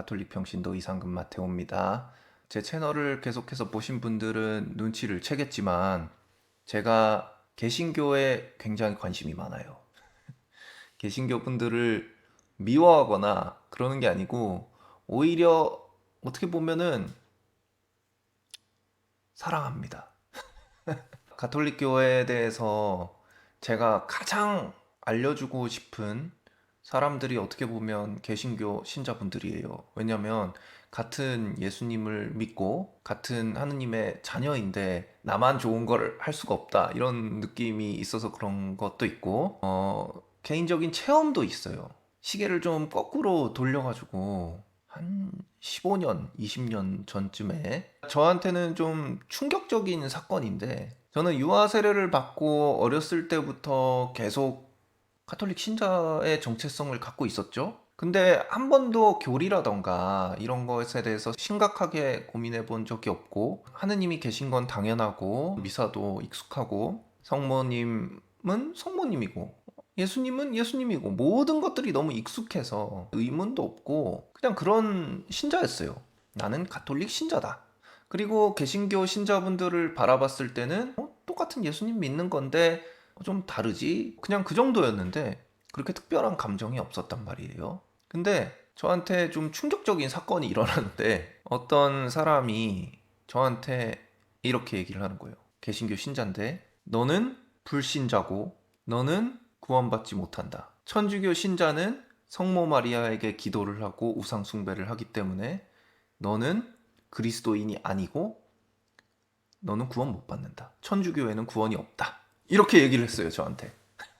가톨릭 평신도 이상금 마테오입니다. 제 채널을 계속해서 보신 분들은 눈치를 채겠지만 제가 개신교에 굉장히 관심이 많아요. 개신교 분들을 미워하거나 그러는 게 아니고 오히려 어떻게 보면은 사랑합니다. 가톨릭 교회에 대해서 제가 가장 알려주고 싶은 사람들이 어떻게 보면 개신교 신자분들이에요. 왜냐면 같은 예수님을 믿고 같은 하느님의 자녀인데 나만 좋은 걸 할 수가 없다. 이런 느낌이 있어서 그런 것도 있고, 어, 개인적인 체험도 있어요. 시계를 좀 거꾸로 돌려가지고 한 15년, 20년 전쯤에 저한테는 좀 충격적인 사건인데 저는 유아 세례를 받고 어렸을 때부터 계속 가톨릭 신자의 정체성을 갖고 있었죠. 근데 한 번도 교리라던가 이런 것에 대해서 심각하게 고민해 본 적이 없고 하느님이 계신 건 당연하고 미사도 익숙하고 성모님은 성모님이고 예수님은 예수님이고 모든 것들이 너무 익숙해서 의문도 없고 그냥 그런 신자였어요. 나는 가톨릭 신자다. 그리고 개신교 신자분들을 바라봤을 때는 어, 똑같은 예수님 믿는 건데 좀 다르지? 그냥 그 정도였는데 그렇게 특별한 감정이 없었단 말이에요. 근데 저한테 좀 충격적인 사건이 일어났는데 어떤 사람이 저한테 이렇게 얘기를 하는 거예요. 개신교 신자인데 너는 불신자고 너는 구원받지 못한다. 천주교 신자는 성모 마리아에게 기도를 하고 우상 숭배를 하기 때문에 너는 그리스도인이 아니고 너는 구원 못 받는다. 천주교에는 구원이 없다. 이렇게 얘기를 했어요, 저한테.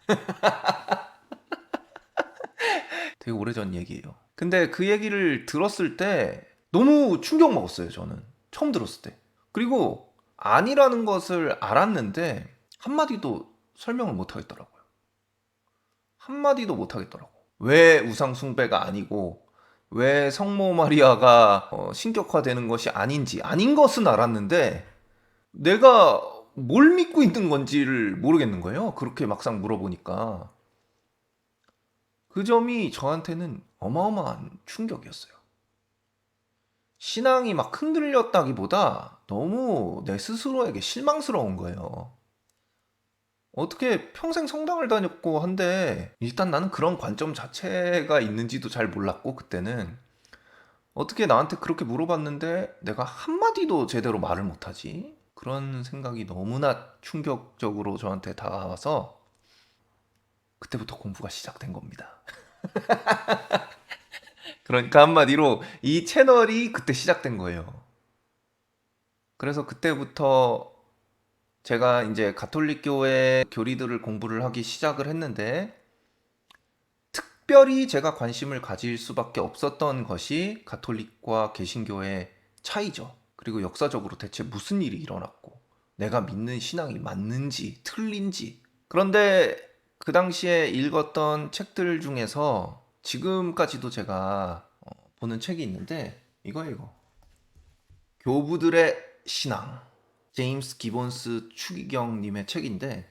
되게 오래전 얘기예요. 근데 그 얘기를 들었을 때 너무 충격 먹었어요, 저는. 처음 들었을 때. 그리고 아니라는 것을 알았는데 한마디도 설명을 못 하겠더라고요. 한마디도 못 하겠더라고. 왜 우상 숭배가 아니고 왜 성모 마리아가 어, 신격화되는 것이 아닌지 아닌 것은 알았는데 내가 뭘 믿고 있는 건지를 모르겠는 거예요. 그렇게 막상 물어보니까 그 점이 저한테는 어마어마한 충격이었어요. 신앙이 막 흔들렸다기보다 너무 내 스스로에게 실망스러운 거예요. 어떻게 평생 성당을 다녔고 한데 일단 나는 그런 관점 자체가 있는지도 잘 몰랐고 그때는 어떻게 나한테 그렇게 물어봤는데 내가 한마디도 제대로 말을 못하지? 그런 생각이 너무나 충격적으로 저한테 다가와서 그때부터 공부가 시작된 겁니다. 그러니까 한마디로 이 채널이 그때 시작된 거예요. 그래서 그때부터 제가 이제 가톨릭 교회 교리들을 공부를 하기 시작을 했는데 특별히 제가 관심을 가질 수밖에 없었던 것이 가톨릭과 개신교의 차이죠. 그리고 역사적으로 대체 무슨 일이 일어났고 내가 믿는 신앙이 맞는지 틀린지. 그런데 그 당시에 읽었던 책들 중에서 지금까지도 제가 어, 보는 책이 있는데 이거예요 이거. 교부들의 신앙. 제임스 기본스 추기경님의 책인데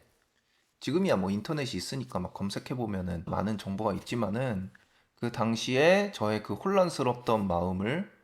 지금이야 뭐 인터넷이 있으니까 막 검색해 보면은 많은 정보가 있지만은 그 당시에 저의 그 혼란스럽던 마음을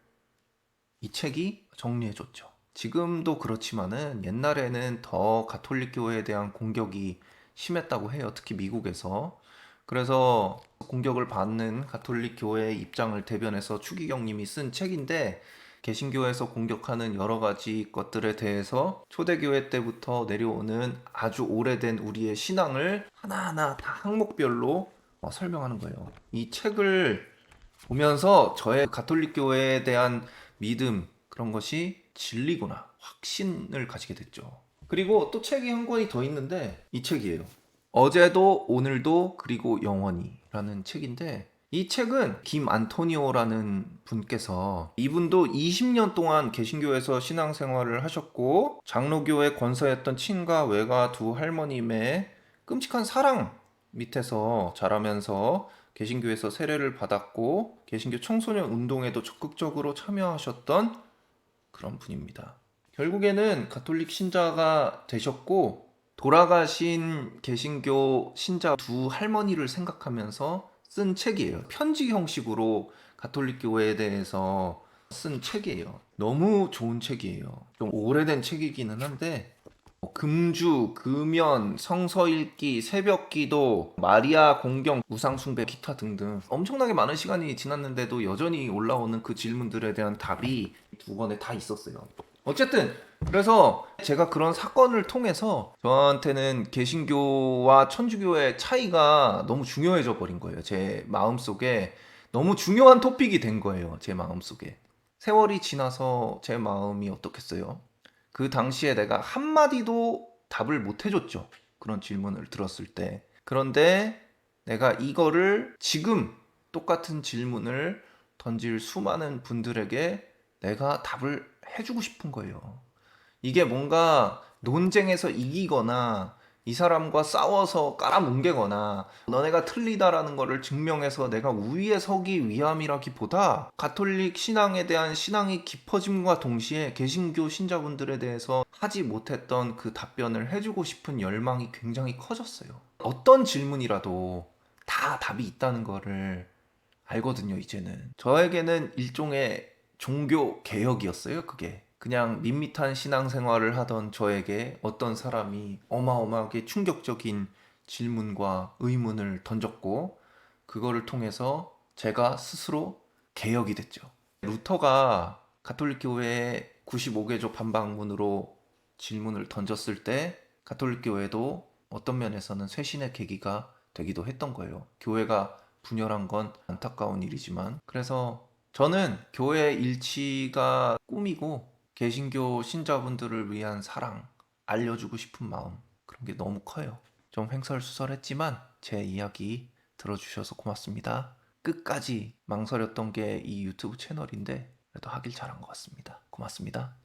이 책이 정리해 줬죠. 지금도 그렇지만은 옛날에는 더 가톨릭 교회에 대한 공격이 심했다고 해요. 특히 미국에서. 그래서 공격을 받는 가톨릭 교회의 입장을 대변해서 추기경님이 쓴 책인데 개신교에서 공격하는 여러 가지 것들에 대해서 초대교회 때부터 내려오는 아주 오래된 우리의 신앙을 하나하나 다 항목별로 어, 설명하는 거예요. 이 책을 보면서 저의 가톨릭 교회에 대한 믿음 그런 것이 진리구나 확신을 가지게 됐죠. 그리고 또 책이 한 권이 더 있는데 이 책이에요. 어제도 오늘도 그리고 영원히라는 책인데 이 책은 김 안토니오라는 분께서 이분도 20년 동안 개신교에서 신앙생활을 하셨고 장로교의 권사였던 친가 외가 두 할머님의 끔찍한 사랑 밑에서 자라면서 개신교에서 세례를 받았고 개신교 청소년 운동에도 적극적으로 참여하셨던 그런 분입니다. 결국에는 가톨릭 신자가 되셨고 돌아가신 개신교 신자 두 할머니를 생각하면서 쓴 책이에요. 편지 형식으로 가톨릭 교회에 대해서 쓴 책이에요. 너무 좋은 책이에요. 좀 오래된 책이기는 한데 뭐 금주, 금연, 성서 읽기, 새벽 기도, 마리아 공경, 우상 숭배, 기타 등등 엄청나게 많은 시간이 지났는데도 여전히 올라오는 그 질문들에 대한 답이 두 권에 다 있었어요. 어쨌든 그래서 제가 그런 사건을 통해서 저한테는 개신교와 천주교의 차이가 너무 중요해져 버린 거예요. 제 마음속에 너무 중요한 토픽이 된 거예요. 제 마음속에. 세월이 지나서 제 마음이 어떻겠어요? 그 당시에 내가 한마디도 답을 못 해줬죠. 그런 질문을 들었을 때. 그런데 내가 이거를 지금 똑같은 질문을 던질 수많은 분들에게 내가 답을 해주고 싶은 거예요. 이게 뭔가 논쟁에서 이기거나 이 사람과 싸워서 깔아뭉개거나 너네가 틀리다라는 거를 증명해서 내가 우위에 서기 위함이라기보다 가톨릭 신앙에 대한 신앙이 깊어짐과 동시에 개신교 신자분들에 대해서 하지 못했던 그 답변을 해주고 싶은 열망이 굉장히 커졌어요. 어떤 질문이라도 다 답이 있다는 거를 알거든요, 이제는. 저에게는 일종의 종교 개혁이었어요, 그게. 그냥 밋밋한 신앙생활을 하던 저에게 어떤 사람이 어마어마하게 충격적인 질문과 의문을 던졌고, 그거를 통해서 제가 스스로 개혁이 됐죠. 루터가 가톨릭 교회의 95개조 반박문으로 질문을 던졌을 때, 가톨릭 교회도 어떤 면에서는 쇄신의 계기가 되기도 했던 거예요. 교회가 분열한 건 안타까운 일이지만 그래서 저는 교회 일치가 꿈이고 개신교 신자분들을 위한 사랑 알려주고 싶은 마음 그런 게 너무 커요. 좀 횡설수설했지만 제 이야기 들어주셔서 고맙습니다. 끝까지 망설였던 게 이 유튜브 채널인데 그래도 하길 잘한 것 같습니다. 고맙습니다.